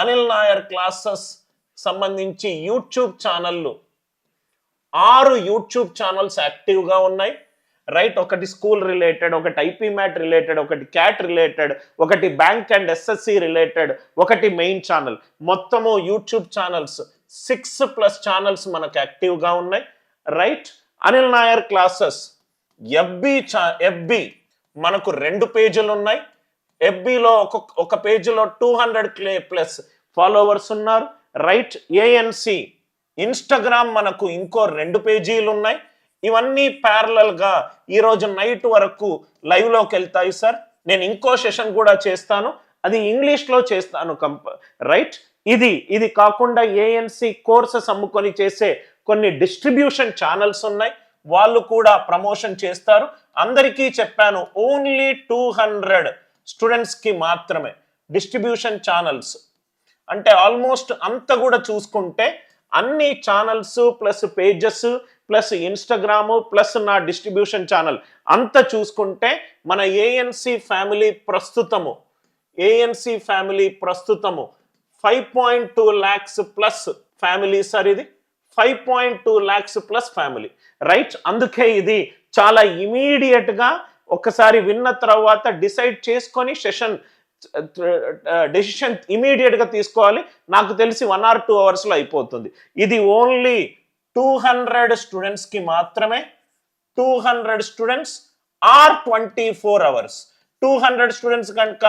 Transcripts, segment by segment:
Anil Nair classes సంబంధించి YouTube ఛానళ్ళు. ఆరు యూట్యూబ్ ఛానల్స్ యాక్టివ్గా ఉన్నాయి. రైట్ ఒకటి స్కూల్ రిలేటెడ్ ఒకటి ఐపీ మ్యాట్ రిలేటెడ్ ఒకటి క్యాట్ రిలేటెడ్ ఒకటి బ్యాంక్ అండ్ ఎస్ఎస్సి రిలేటెడ్ ఒకటి మెయిన్ ఛానల్. మొత్తము YouTube channels six plus channels మనకు యాక్టివ్గా ఉన్నాయి. Right Anil Nair classes FB చా ఎఫ్బి మనకు రెండు పేజీలు ఉన్నాయి ఎఫ్బిలో ఒక ఒక పేజీలో టూ హండ్రెడ్ క్లే ప్లస్ ఫాలోవర్స్ ఉన్నారు. రైట్ ఏఎన్సి ఇన్స్టాగ్రామ్ మనకు ఇంకో రెండు పేజీలు ఉన్నాయి ఇవన్నీ ప్యారలల్గా ఈరోజు నైట్ వరకు లైవ్లోకి వెళ్తాయి సార్ నేను ఇంకో సెషన్ కూడా చేస్తాను. అది ఇంగ్లీష్లో చేస్తాను కంప రైట్ ఇది ఇది కాకుండా ఏఎన్సి కోర్సెస్ అమ్ముకొని చేసే కొన్ని డిస్ట్రిబ్యూషన్ ఛానల్స్ ఉన్నాయి. వాళ్ళు కూడా ప్రమోషన్ చేస్తారు. అందరికీ చెప్పాను ఓన్లీ టూ హండ్రెడ్ స్టూడెంట్స్కి మాత్రమే డిస్ట్రిబ్యూషన్ ఛానల్స్. అంటే ఆల్మోస్ట్ అంత కూడా చూసుకుంటే అన్ని channels plus pages plus Instagram plus నా డిస్ట్రిబ్యూషన్ ఛానల్ అంత చూసుకుంటే మన ఏఎన్సి ఫ్యామిలీ ప్రస్తుతము ఏఎన్సి ఫ్యామిలీ ప్రస్తుతము five point two lakhs plus family sir ఇది. Five point two lakhs plus family. Right? అందుకే ఇది చాలా ఇమీడియట్గా ఒకసారి విన్న తర్వాత డిసైడ్ చేసుకొని సెషన్ డెసిషన్ ఇమీడియట్గా తీసుకోవాలి. నాకు తెలిసి వన్ ఆర్ టూ అవర్స్లో అయిపోతుంది. ఇది ఓన్లీ టూ హండ్రెడ్ స్టూడెంట్స్కి మాత్రమే. Two hundred students or twenty four hours. Two hundred students కనుక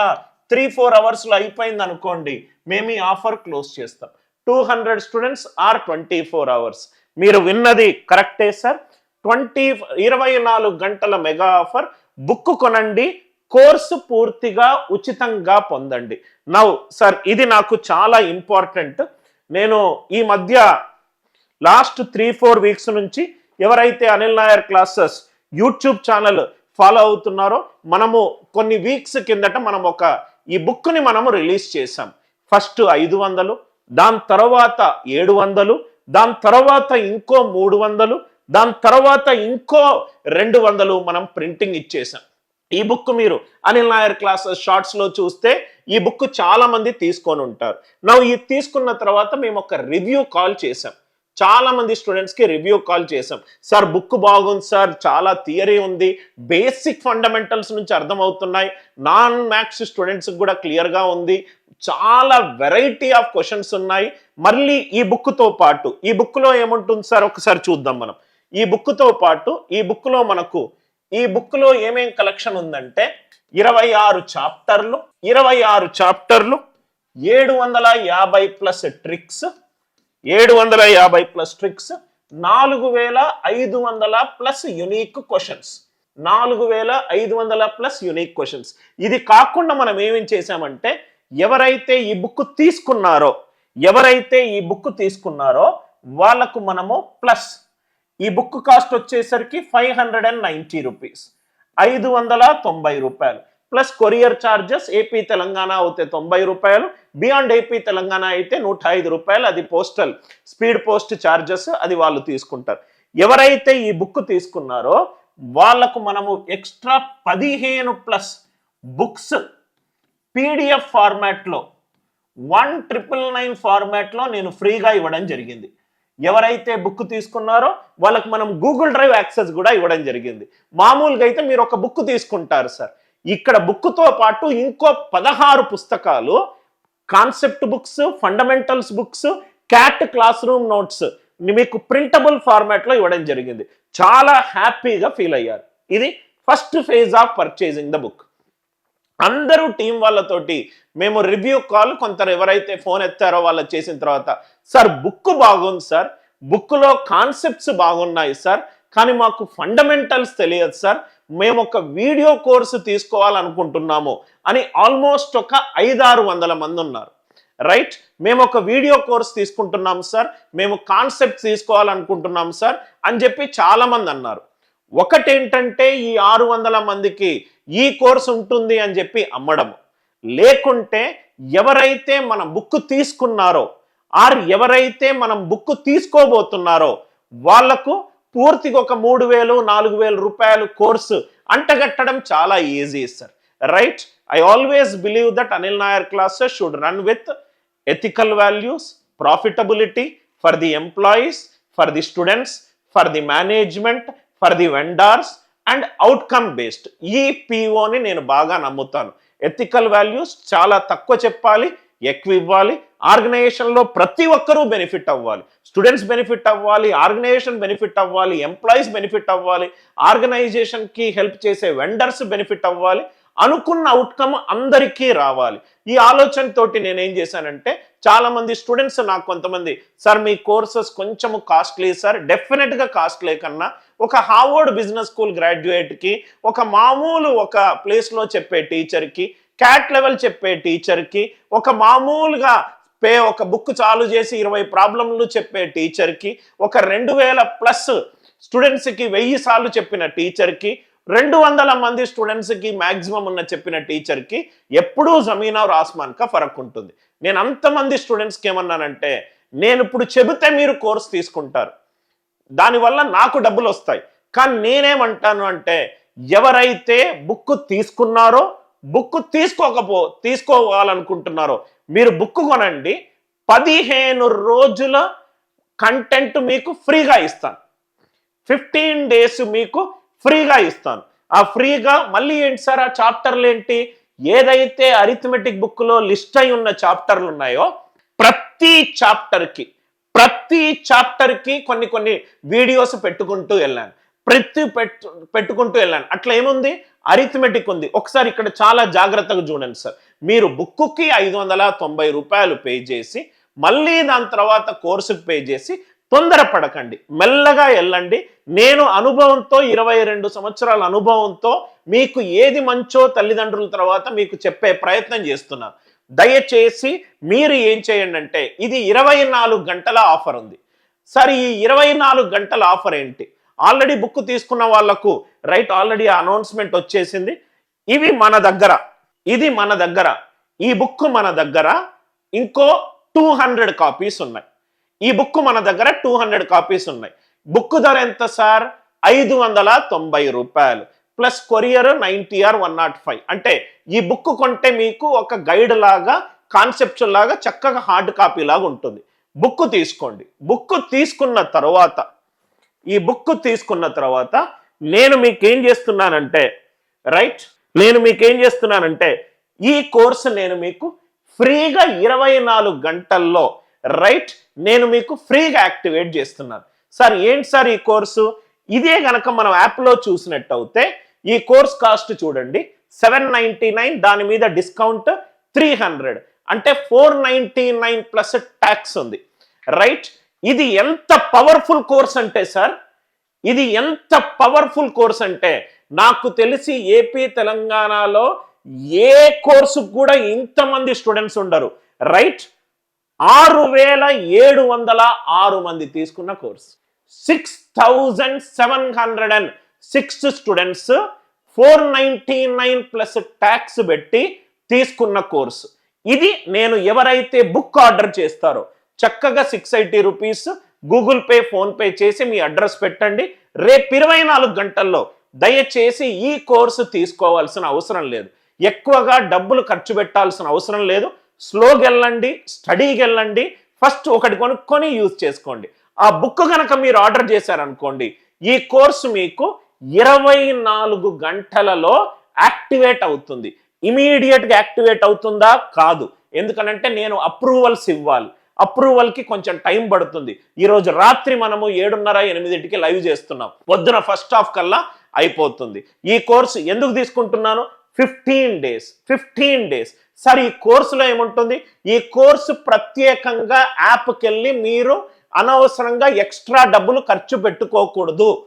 త్రీ ఫోర్ అవర్స్లో అయిపోయింది అనుకోండి మేము ఈ ఆఫర్ క్లోజ్ చేస్తాం. Two hundred students or twenty four hours. మీరు విన్నది కరెక్టే సార్. ట్వంటీ ఇరవై నాలుగు గంటల మెగా ఆఫర్. బుక్ కొనండి కోర్సు పూర్తిగా ఉచితంగా పొందండి. నవ్ సార్ ఇది నాకు చాలా ఇంపార్టెంట్. నేను ఈ మధ్య లాస్ట్ త్రీ ఫోర్ వీక్స్ నుంచి ఎవరైతే Anil Nair classes YouTube channel follow అవుతున్నారో మనము కొన్ని వీక్స్ కిందట మనం ఒక ఈ బుక్ని మనము రిలీజ్ చేసాం ఫస్ట్ ఐదు వందలు దాని తర్వాత ఏడు వందలు దాని తర్వాత ఇంకో మూడు వందలు దాని తర్వాత ఇంకో రెండు వందలు మనం ప్రింటింగ్ ఇచ్చేసాం. ఈ బుక్ మీరు అనిల్ నాయర్ క్లాసెస్ షార్ట్స్లో చూస్తే ఈ బుక్ చాలామంది తీసుకొని ఉంటారు. నా ఈ తీసుకున్న తర్వాత మేము ఒక రివ్యూ కాల్ చేసాం. చాలా మంది రివ్యూ కాల్ చేసాం. సార్ బుక్ బాగుంది సార్ చాలా థియరీ ఉంది బేసిక్ ఫండమెంటల్స్ నుంచి అర్థమవుతున్నాయి నాన్ మ్యాథ్స్ స్టూడెంట్స్కి కూడా క్లియర్గా ఉంది చాలా వెరైటీ ఆఫ్ క్వశ్చన్స్ ఉన్నాయి. మళ్ళీ ఈ బుక్తో పాటు ఈ బుక్లో ఏముంటుంది సార్? ఒకసారి చూద్దాం మనం. ఈ బుక్తో పాటు ఈ బుక్లో మనకు ఈ బుక్లో ఏమేం కలెక్షన్ ఉందంటే ఇరవై ఆరు చాప్టర్లు ఇరవై ఆరు చాప్టర్లు ఏడు వందల యాభై ప్లస్ ట్రిక్స్ ఏడు వందల యాభై ప్లస్ ట్రిక్స్ నాలుగు వేల ఐదు వందల ప్లస్ యునీక్ క్వశ్చన్స్. నాలుగు వేల ఐదు వందల ప్లస్ యునీక్ క్వశ్చన్స్. ఇది కాకుండా మనం ఏమేం చేసామంటే ఎవరైతే ఈ బుక్ తీసుకున్నారో ఎవరైతే ఈ బుక్ తీసుకున్నారో వాళ్ళకు మనము ప్లస్ ఈ బుక్ కాస్ట్ వచ్చేసరికి five hundred and ninety rupees. ఐదు వందల తొంభై రూపాయలు. Plus courier charges AP Telangana అయితే తొంభై రూపాయలు. బియాండ్ ఏపీ తెలంగాణ అయితే నూట ఐదు రూపాయలు. అది పోస్టల్ స్పీడ్ పోస్ట్ ఛార్జెస్ అది వాళ్ళు తీసుకుంటారు. ఎవరైతే ఈ బుక్ తీసుకున్నారో వాళ్ళకు మనము ఎక్స్ట్రా పదిహేను ప్లస్ బుక్స్ పీడిఎఫ్ ఫార్మాట్లో వన్ ట్రిపుల్ నైన్ ఫార్మాట్లో నేను ఫ్రీగా ఇవ్వడం జరిగింది. ఎవరైతే బుక్ తీసుకున్నారో వాళ్ళకి మనం గూగుల్ డ్రైవ్ యాక్సెస్ కూడా ఇవ్వడం జరిగింది. మామూలుగా అయితే మీరు ఒక బుక్ తీసుకుంటారు సార్. ఇక్కడ బుక్తో పాటు ఇంకో పదహారు పుస్తకాలు concept books fundamentals books CAT classroom notes మీకు ప్రింటబుల్ ఫార్మాట్లో ఇవ్వడం జరిగింది. చాలా హ్యాపీగా ఫీల్ అయ్యారు. ఇది first phase of purchasing the book. అందరూ టీం వాళ్ళతోటి మేము రివ్యూ కాల్ కొంత ఎవరైతే ఫోన్ ఎత్తారో వాళ్ళు చేసిన తర్వాత సార్ బుక్ బాగుంది సార్ బుక్లో కాన్సెప్ట్స్ బాగున్నాయి సార్ కానీ మాకు ఫండమెంటల్స్ తెలియదు సార్ మేము ఒక వీడియో కోర్సు తీసుకోవాలనుకుంటున్నాము అని ఆల్మోస్ట్ ఒక ఐదారు వందల మంది ఉన్నారు. రైట్? మేము ఒక వీడియో కోర్స్ తీసుకుంటున్నాం సార్ మేము కాన్సెప్ట్ తీసుకోవాలనుకుంటున్నాం సార్ అని చెప్పి చాలా మంది అన్నారు. ఒకటేంటంటే ఈ ఆరు వందల మందికి ఈ కోర్స్ ఉంటుంది అని చెప్పి అమ్మడం లేకుంటే ఎవరైతే మన బుక్ తీసుకున్నారో ఆర్ ఎవరైతే మనం బుక్ తీసుకోబోతున్నారో వాళ్ళకు పూర్తిగా ఒక మూడు వేలు నాలుగు వేల రూపాయలు కోర్సు అంటగట్టడం చాలా easy sir. Right? I always believe that Anil Nair classes should run with ethical values profitability for the employees for the students for the management for the vendors and outcome based ఈ పిఓని నేను బాగా నమ్ముతాను. Ethical values చాలా తక్కువ చెప్పాలి ఎక్కువ ఇవ్వాలి. ఆర్గనైజేషన్లో ప్రతి ఒక్కరూ బెనిఫిట్ అవ్వాలి. స్టూడెంట్స్ బెనిఫిట్ అవ్వాలి ఆర్గనైజేషన్ బెనిఫిట్ అవ్వాలి ఎంప్లాయీస్ బెనిఫిట్ అవ్వాలి. ఆర్గనైజేషన్కి హెల్ప్ చేసే వెండర్స్ బెనిఫిట్ అవ్వాలి. అనుకున్న అవుట్కమ్ అందరికీ రావాలి. ఈ ఆలోచనతోటి నేను ఏం చేశానంటే చాలామంది స్టూడెంట్స్ నాకు కొంతమంది సార్ మీ కోర్సెస్ కొంచెం కాస్ట్లీ సార్ డెఫినెట్గా కాస్ట్లీ కన్నా ఒక హార్వర్డ్ బిజినెస్ స్కూల్ గ్రాడ్యుయేట్కి ఒక మామూలు ఒక ప్లేస్లో చెప్పే టీచర్కి క్యాట్ లెవెల్ చెప్పే టీచర్కి ఒక మామూలుగా పే ఒక బుక్ చాలు చేసి ఇరవై ప్రాబ్లంలు చెప్పే టీచర్కి ఒక రెండు వేల ప్లస్ స్టూడెంట్స్కి వెయ్యి సార్లు చెప్పిన టీచర్కి రెండు వందల మంది స్టూడెంట్స్కి మ్యాక్సిమం ఉన్న చెప్పిన టీచర్కి ఎప్పుడూ జమీనా ఆర్ ఫరక్ ఉంటుంది నేను అంతమంది స్టూడెంట్స్కి ఏమన్నానంటే నేను ఇప్పుడు చెబితే మీరు కోర్స్ తీసుకుంటారు. దానివల్ల నాకు డబ్బులు వస్తాయి. కానీ నేనేమంటాను అంటే ఎవరైతే బుక్ తీసుకున్నారో బుక్ తీసుకోకపో తీసుకోవాలనుకుంటున్నారో మీరు బుక్ కొనండి. పదిహేను రోజుల కంటెంట్ మీకు ఫ్రీగా ఇస్తాను. ఫిఫ్టీన్ డేస్ మీకు ఫ్రీగా ఇస్తాను. ఆ ఫ్రీగా మళ్ళీ ఏంటి సార్ ఆ చాప్టర్లు ఏంటి? ఏదైతే అరిథమెటిక్ బుక్లో లిస్ట్ అయి ఉన్న చాప్టర్లు ఉన్నాయో ప్రతి చాప్టర్కి ప్రతి చాప్టర్కి కొన్ని కొన్ని వీడియోస్ పెట్టుకుంటూ వెళ్ళాను. ప్రతి పెట్టు పెట్టుకుంటూ వెళ్ళాను. అట్లా ఏముంది? అరిథమెటిక్ ఉంది. ఒకసారి ఇక్కడ చాలా జాగ్రత్తగా చూడండి సార్. మీరు బుక్కి ఐదు వందల తొంభై రూపాయలు పే చేసి మళ్ళీ దాని తర్వాత కోర్సుకు పే చేసి తొందరపడకండి మెల్లగా వెళ్ళండి. నేను అనుభవంతో ఇరవై రెండు సంవత్సరాల అనుభవంతో మీకు ఏది మంచో తల్లిదండ్రుల తర్వాత మీకు చెప్పే ప్రయత్నం చేస్తున్నాను. దయచేసి మీరు ఏం చేయండి అంటే ఇది ఇరవై నాలుగు గంటల ఆఫర్ ఉంది. సరే ఈ ఇరవై నాలుగు గంటల ఆఫర్ ఏంటి? ఆల్రెడీ బుక్ తీసుకున్న వాళ్ళకు రైట్ ఆల్రెడీ అనౌన్స్మెంట్ వచ్చేసింది. ఇవి మన దగ్గర ఇది మన దగ్గర ఈ బుక్ మన దగ్గర ఇంకో టూ హండ్రెడ్ కాపీస్ ఉన్నాయి. ఈ బుక్ మన దగ్గర టూ హండ్రెడ్ కాపీస్ ఉన్నాయి. బుక్ ధర ఎంత సార్? ఐదు వందల తొంభై రూపాయలు. Plus courier ninety or one nought five. అంటే ఈ బుక్ కొంటే మీకు ఒక గైడ్ లాగా కాన్సెప్చువల్ లాగా చక్కగా హార్డ్ కాపీ లాగా ఉంటుంది. బుక్ తీసుకోండి. బుక్ తీసుకున్న తర్వాత ఈ బుక్ తీసుకున్న తర్వాత నేను మీకు ఏం చేస్తున్నానంటే రైట్? నేను మీకు ఏం చేస్తున్నానంటే ఈ కోర్సు నేను మీకు ఫ్రీగా ఇరవై నాలుగు గంటల్లో రైట్? నేను మీకు ఫ్రీగా యాక్టివేట్ చేస్తున్నాను. సార్ ఏంటి సార్ ఈ కోర్సు? ఇదే గనక మనం యాప్లో చూసినట్టు అయితే ఈ కోర్స్ కాస్ట్ చూడండి సెవెన్ నైంటీ నైన్ దాని మీద డిస్కౌంట్ త్రీ హండ్రెడ్ అంటే four ninety nine plus tax ఉంది. రైట్ ఇది ఎంత పవర్ఫుల్ కోర్స్ అంటే సార్ ఇది ఎంత పవర్ఫుల్ కోర్స్ అంటే నాకు తెలిసి ఏపీ తెలంగాణలో ఏ కోర్సు కూడా ఇంతమంది స్టూడెంట్స్ ఉండరు. రైట్ ఆరు వేల ఏడు వందల ఆరు మంది తీసుకున్న course six thousand seven hundred and six students four ninety nine plus tax పెట్టి తీసుకున్న కోర్సు. ఇది నేను ఎవరైతే బుక్ ఆర్డర్ చేస్తారో చక్కగా six eighty rupees Google Pay PhonePe చేసి మీ అడ్రస్ పెట్టండి. రేపు ఇరవై నాలుగు గంటల్లో దయచేసి ఈ కోర్సు తీసుకోవాల్సిన అవసరం లేదు. ఎక్కువగా డబ్బులు ఖర్చు పెట్టాల్సిన అవసరం లేదు. స్లోకి వెళ్ళండి స్టడీకి వెళ్ళండి ఫస్ట్ ఒకటి కొనుక్కొని యూజ్ చేసుకోండి. ఆ బుక్ కనుక మీరు ఆర్డర్ చేశారనుకోండి ఈ కోర్సు మీకు ఇరవై నాలుగు గంటలలో యాక్టివేట్ అవుతుంది. ఇమీడియట్గా యాక్టివేట్ అవుతుందా? కాదు. ఎందుకనంటే నేను అప్రూవల్స్ ఇవ్వాలి. అప్రూవల్కి కొంచెం టైం పడుతుంది. ఈరోజు రాత్రి మనము ఏడున్నర ఎనిమిదింటికి లైవ్ చేస్తున్నాం. పొద్దున ఫస్ట్ హాఫ్ కల్లా అయిపోతుంది. ఈ కోర్సు ఎందుకు తీసుకుంటున్నాను? Fifteen days fifteen days. Sir ఈ కోర్సులో ఏముంటుంది? ఈ కోర్సు ప్రత్యేకంగా యాప్కి వెళ్ళి మీరు అనవసరంగా ఎక్స్ట్రా డబ్బులు ఖర్చు పెట్టుకోకూడదు.